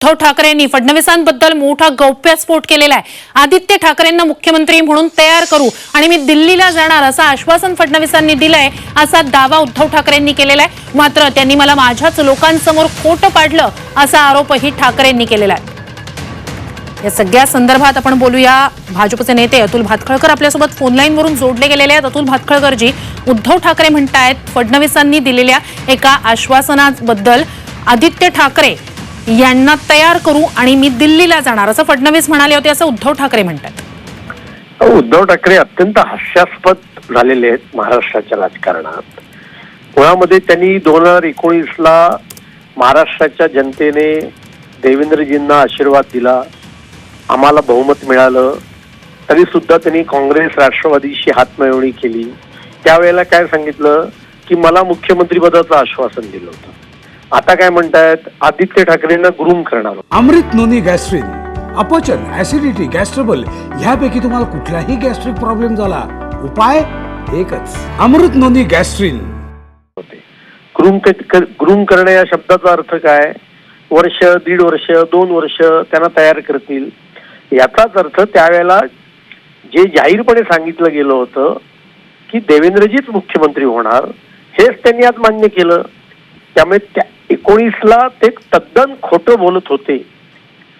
उद्धव ठाकरेंनी फडणवीसांबद्दल मोठा गौप्यस्फोट केलेला आहे. आदित्य ठाकरेंना मुख्यमंत्री म्हणून तयार करू आणि मी दिल्लीला जाणार असं आश्वासन फडणवीसांनी दिलंय असा दावा उद्धव ठाकरेंनी केलेला आहे. मात्र त्यांनी मला माझ्याच लोकांसमोर खोटं पाडलं असा आरोपही ठाकरेंनी केलेला आहे. या सगळ्या संदर्भात आपण बोलूया. भाजपचे नेते अतुल भातखळकर आपल्यासोबत फोनलाईनवरून जोडले गेलेले आहेत. अतुल भातखळकरजी उद्धव ठाकरे म्हणतायत फडणवीसांनी दिलेल्या एका आश्वासनाबद्दल आदित्य ठाकरे यांना तयार करू आणि मी दिल्लीला जाणार असं फडणवीस म्हणाले होते असं उद्धव ठाकरे म्हणतात. उद्धव ठाकरे अत्यंत हास्यास्पद झालेले आहेत महाराष्ट्राच्या राजकारणात. मुळामध्ये त्यांनी दोन हजार एकोणीसला महाराष्ट्राच्या जनतेने देवेंद्रजींना आशीर्वाद दिला आम्हाला बहुमत मिळालं तरी सुद्धा त्यांनी काँग्रेस राष्ट्रवादीशी हातमिळवणी केली. त्यावेळेला काय सांगितलं की मला मुख्यमंत्रीपदाचं आश्वासन दिलं होतं. आता काय म्हणतायत? आदित्य ठाकरेंना ग्रूम करणार. अमृत नोनी गॅस्ट्रिन अपचन ऍसिडिटी गॅस्ट्रबल ह्यापैकी तुम्हाला कुठलाही गॅस्ट्रिक प्रॉब्लेम झाला उपाय एकच. अमृत नोनी गॅस्ट्रिन. होते. ग्रूम ग्रूम करणं या शब्दाचा अर्थ काय? वर्ष दीड वर्ष दोन वर्ष त्यांना तयार करतील. याचाच अर्थ त्यावेळेला जे जाहीरपणे सांगितलं गेलं होतं की देवेंद्रजीच मुख्यमंत्री होणार हेच त्यांनी आज मान्य केलं. त्यामुळे त्या एकोणीसला ते तद्दन खोटं बोलत होते.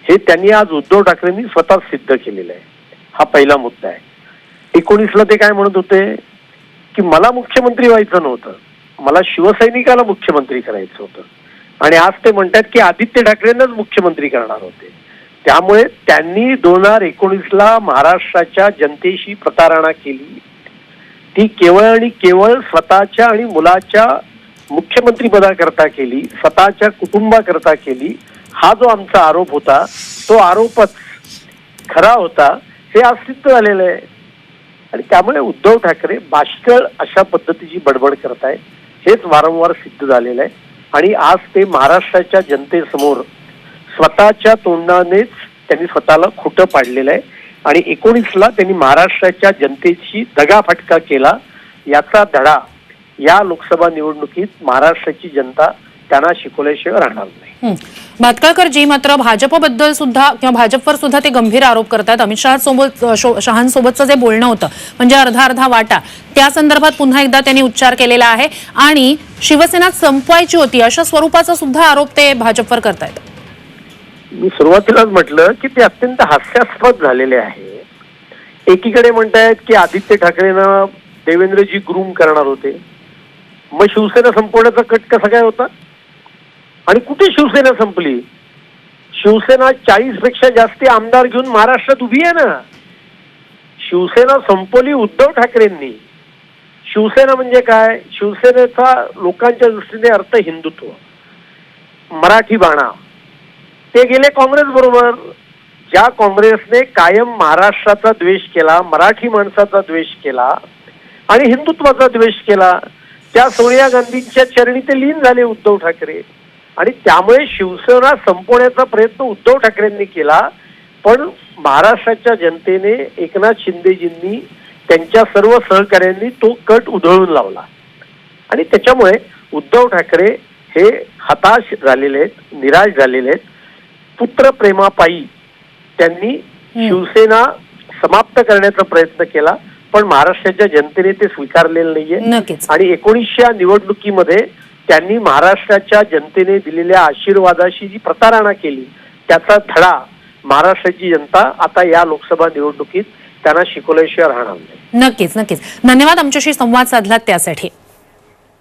हे त्यांनी आज उद्धव ठाकरेंनी स्वतः सिद्ध केलेलं आहे. हा पहिला मुद्दा आहे. एकोणीसला ते काय म्हणत होते? की मला मुख्यमंत्री व्हायचं नव्हतं. मला शिवसैनिकाला मुख्यमंत्री करायचं होतं. आणि आज ते म्हणतात की आदित्य ठाकरेंनाच मुख्यमंत्री करणार होते. त्यामुळे त्यांनी दोन हजार एकोणीसला महाराष्ट्राच्या जनतेशी प्रतारणा केली. ती केवळ आणि केवळ स्वतःच्या आणि मुलाच्या पदाकरता केली स्वतःच्या कुटुंबाकरता केली हा जो आमचा आरोप होता तो आरोपच खरा होता हे आज सिद्ध झालेलं आहे. आणि त्यामुळे उद्धव ठाकरे बाष्कळ अशा पद्धतीची बडबड करताय हेच वारंवार सिद्ध झालेलं आहे. आणि आज ते महाराष्ट्राच्या जनतेसमोर स्वतःच्या तोंडानेच त्यांनी स्वतःला खोटं पाडलेलं आहे. आणि एकोणीसला त्यांनी महाराष्ट्राच्या जनतेची दगाफटका केला याचा धडा या लोकसभा निवडणुकीत महाराष्ट्राची जनता त्यांना शिकवल्याशिवाय राहणार नाही. भातखळकरजी मात्र भाजपबद्दल सुद्धा किंवा भाजपवर सुद्धा ते गंभीर आरोप करतात. अमित शहा सोबत शहांसोबतचं जे बोलणं होतं म्हणजे अर्धा अर्धा वाटा त्या संदर्भात पुन्हा एकदा त्यांनी उच्चार केलेला आहे. आणि शिवसेना संपवायची होती अशा स्वरूपाचा सुद्धा आरोप ते भाजपवर करतायत. मी सुरुवातीलाच म्हटलं की ते अत्यंत हास्यास्पद झालेले आहे. एकीकडे म्हणतायत की आदित्य ठाकरेंना देवेंद्रजी ग्रूम करणार होते. मग शिवसेना संपवण्याचा कट कसा काय होता? आणि कुठे शिवसेना संपली? शिवसेना चाळीसपेक्षा जास्ती आमदार घेऊन महाराष्ट्रात उभी आहे ना. शिवसेना संपवली उद्धव ठाकरेंनी. शिवसेना म्हणजे काय? शिवसेनेचा लोकांच्या दृष्टीने अर्थ हिंदुत्व. मराठी बाणा. ते गेले काँग्रेस बरोबर. ज्या काँग्रेसने कायम महाराष्ट्राचा द्वेष केला मराठी माणसाचा द्वेष केला आणि हिंदुत्वाचा द्वेष केला त्या सोनिया गांधींच्या चरणी ते लीन झाले उद्धव ठाकरे. आणि त्यामुळे शिवसेना संपवण्याचा प्रयत्न उद्धव ठाकरेंनी केला. पण महाराष्ट्राच्या जनतेने एकनाथ शिंदेजींनी त्यांच्या सर्व सहकाऱ्यांनी तो कट उधळून लावला. आणि त्याच्यामुळे उद्धव ठाकरे हे हताश झालेले आहेत निराश झालेले आहेत. पुत्र प्रेमापायी त्यांनी शिवसेना समाप्त करण्याचा प्रयत्न केला. पण महाराष्ट्राच्या जनतेने ते स्वीकारलेलं नाहीये. आणि एकोणीसच्या निवडणुकीमध्ये त्यांनी महाराष्ट्राच्या जनतेने दिलेल्या आशीर्वादाशी जी प्रतारणा केली त्याचा धडा महाराष्ट्राची जनता आता या लोकसभा निवडणुकीत त्यांना शिकवल्याशिवाय राहणार नाही. नक्कीच नक्कीच. धन्यवाद आमच्याशी संवाद साधलात त्यासाठी.